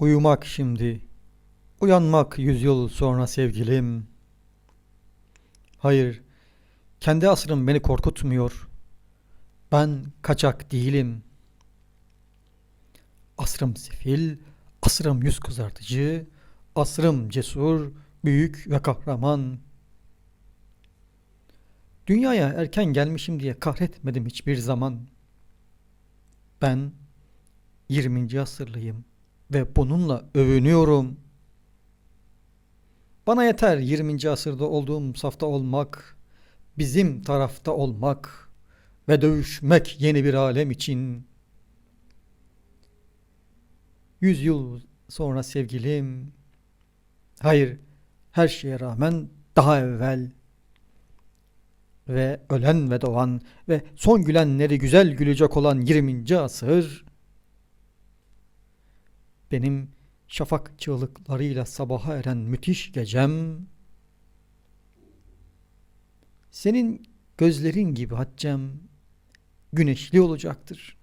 Uyumak şimdi, uyanmak yüzyıl sonra sevgilim. Hayır, kendi asrım beni korkutmuyor. Ben kaçak değilim. Asrım sefil, asrım yüz kızartıcı, asrım cesur, büyük ve kahraman. Dünyaya erken gelmişim diye kahretmedim hiçbir zaman. Ben 20. asırlıyım ve bununla övünüyorum. Bana yeter 20. asırda olduğum safta olmak, bizim tarafta olmak ve dövüşmek yeni bir alem için. Yüz yıl sonra sevgilim, hayır her şeye rağmen daha evvel ve ölen ve doğan ve son gülenleri güzel gülecek olan 20. asır benim şafak çığlıklarıyla sabaha eren müthiş gecem senin gözlerin gibi Haccem güneşli olacaktır.